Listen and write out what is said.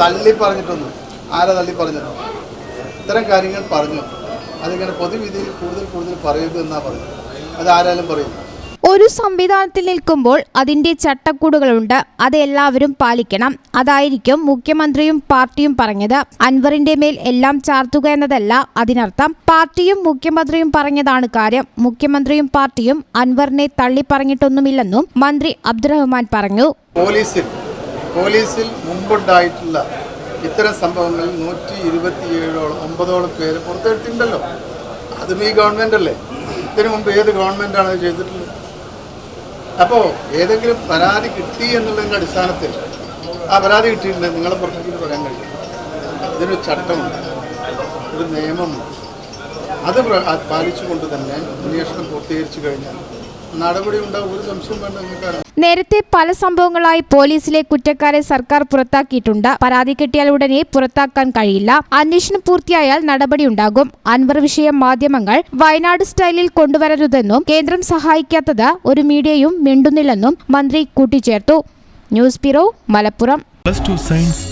തള്ളി പറഞ്ഞിട്ടൊന്നും ആരാ തള്ളി പറഞ്ഞത് ഇത്തരം കാര്യങ്ങൾ പറഞ്ഞു. അതിങ്ങനെ പൊതുവിധിയിൽ കൂടുതൽ കൂടുതൽ പറയരുത് എന്നാ പറഞ്ഞത് അത് ആരായാലും പറയുന്നു ഒരു സംവിധാനത്തിൽ നിൽക്കുമ്പോൾ അതിന്റെ ചട്ടക്കൂടുകളുണ്ട്. അത് എല്ലാവരും പാലിക്കണം. അതായിരിക്കും മുഖ്യമന്ത്രിയും പാർട്ടിയും പറഞ്ഞത്. അൻവറിന്റെ മേൽ എല്ലാം ചാർത്തുക എന്നതല്ല അതിനർത്ഥം. പാർട്ടിയും മുഖ്യമന്ത്രിയും പറഞ്ഞതാണ് കാര്യം. മുഖ്യമന്ത്രിയും പാർട്ടിയും അൻവറിനെ തള്ളി പറഞ്ഞിട്ടൊന്നുമില്ലെന്നും മന്ത്രി അബ്ദുറഹ്മാൻ പറഞ്ഞു. പോലീസിൽ പോലീസിൽ മുമ്പുണ്ടായിട്ടുള്ള ഇത്തരം സംഭവങ്ങളിൽ നൂറ്റി ഇരുപത്തിയേഴോളം ഒമ്പതോളം പേര് പുറത്തെടുത്തിട്ടുണ്ടല്ലോ. അതും ഈ ഗവൺമെന്റ് അല്ലേ? ഇതിനു മുമ്പ് ഏത് ഗവൺമെന്റാണ് ചെയ്തിട്ടുള്ളത്? അപ്പോൾ ഏതെങ്കിലും പരാതി കിട്ടി എന്നുള്ളതിന്റെ അടിസ്ഥാനത്തിൽ ആ പരാതി കിട്ടിയിട്ടുണ്ടെങ്കിൽ നിങ്ങളെ പുറത്തേക്ക് പറയാൻ കഴിയും. അതിനൊരു ചട്ടമുണ്ട്. ഒരു നിയമമുണ്ട്. അത് പാലിച്ചുകൊണ്ട് തന്നെ അന്വേഷണം പൂർത്തീകരിച്ചു കഴിഞ്ഞാൽ നടപടി ഉണ്ടാവും. ഒരു സംശയം വേണ്ട നിങ്ങൾക്കറിയാം നേരത്തെ പല സംഭവങ്ങളായി പോലീസിലെ കുറ്റക്കാരെ സർക്കാർ പുറത്താക്കിയിട്ടുണ്ട്. പരാതി കിട്ടിയാൽ ഉടനെ പുറത്താക്കാൻ കഴിയില്ല. അന്വേഷണം പൂർത്തിയായാൽ നടപടി ഉണ്ടാകും. അൻവർ വിഷയം മാധ്യമങ്ങൾ വയനാട് സ്റ്റൈലിൽ കൊണ്ടുവരരുതെന്നും കേന്ദ്രം സഹായിക്കാത്തത് ഒരു മീഡിയയും മിണ്ടുന്നില്ലെന്നും മന്ത്രി കൂട്ടിച്ചേർത്തു. News bureau Malappuram. Plus two science